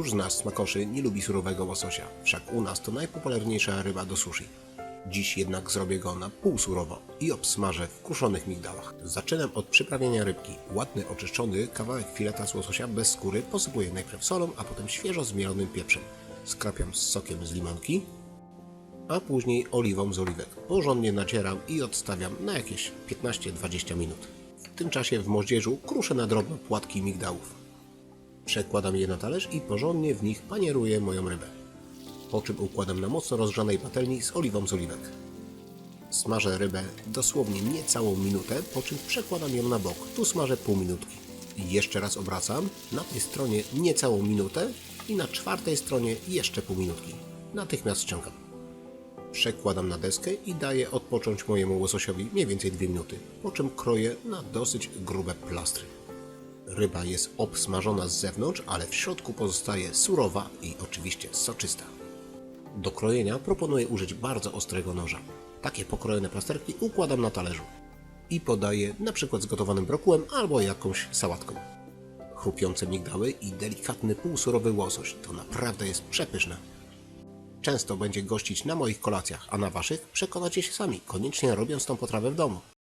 Któż z nas, smakoszy, nie lubi surowego łososia? Wszak u nas to najpopularniejsza ryba do sushi. Dziś jednak zrobię go na pół surowo i obsmażę w kruszonych migdałach. Zaczynam od przyprawienia rybki. Ładny, oczyszczony kawałek fileta z łososia bez skóry posypuję najpierw solą, a potem świeżo zmielonym pieprzem. Skrapiam z sokiem z limonki, a później oliwą z oliwek. Porządnie nacieram i odstawiam na jakieś 15-20 minut. W tym czasie w moździerzu kruszę na drobno płatki migdałów. Przekładam je na talerz i porządnie w nich panieruję moją rybę. Po czym układam na mocno rozgrzanej patelni z oliwą z oliwek. Smażę rybę dosłownie niecałą minutę, po czym przekładam ją na bok. Tu smażę pół minutki. Jeszcze raz obracam. Na tej stronie niecałą minutę i na czwartej stronie jeszcze pół minutki. Natychmiast ściągam. Przekładam na deskę i daję odpocząć mojemu łososiowi mniej więcej 2 minuty, po czym kroję na dosyć grube plastry. Ryba jest obsmażona z zewnątrz, ale w środku pozostaje surowa i oczywiście soczysta. Do krojenia proponuję użyć bardzo ostrego noża. Takie pokrojone plasterki układam na talerzu i podaję na przykład z gotowanym brokułem albo jakąś sałatką. Chrupiące migdały i delikatny półsurowy łosoś to naprawdę jest przepyszne. Często będzie gościć na moich kolacjach, a na waszych przekonacie się sami, koniecznie robiąc tą potrawę w domu.